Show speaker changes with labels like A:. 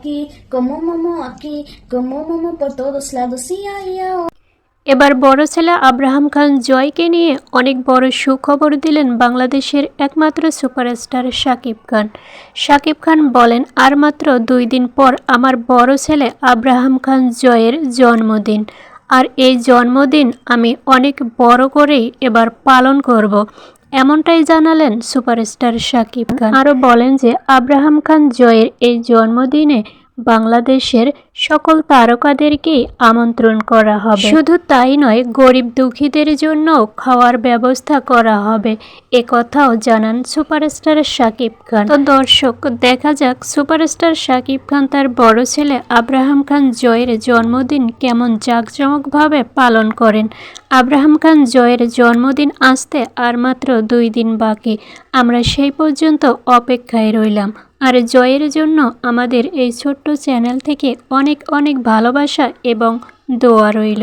A: aqui, como momo aqui, como momo por todos lados,
B: এবার বড় ছেলে আব্রাহাম খান জয়কে নিয়ে অনেক বড় সুখবর দিলেন বাংলাদেশের একমাত্র সুপারস্টার শাকিব খান। শাকিব খান বলেন আর মাত্র দুই দিন পর আমার বড় ছেলে আব্রাহাম খান জয়ের জন্মদিন। আর এই জন্মদিন আমি অনেক বড় করেই এবার পালন করব। এমনটাই জানালেন সুপারস্টার শাকিব খান। আরও বলেন যে আব্রাহাম খান জয়ের এই জন্মদিনে বাংলাদেশের সকল তারকাদেরকেই আমন্ত্রণ করা হবে। শুধু তাই নয়, গরিব দুঃখীদের জন্য খাওয়ার ব্যবস্থা করা হবে। এ কথাও জানান সুপারস্টার শাকিব খান। তো দর্শক, দেখা যাক সুপারস্টার শাকিব খান তার বড় ছেলে আব্রাহাম খান জয়ের জন্মদিন কেমন জাঁকজমকভাবে পালন করেন। আব্রাহাম খান জয়ের জন্মদিন আসতে আর মাত্র দুই দিন বাকি। আমরা সেই পর্যন্ত অপেক্ষায় রইলাম। আর জয়ের জন্য আমাদের এই ছোট্ট চ্যানেল থেকে অনেক অনেক ভালোবাসা এবং দোয়া রইল।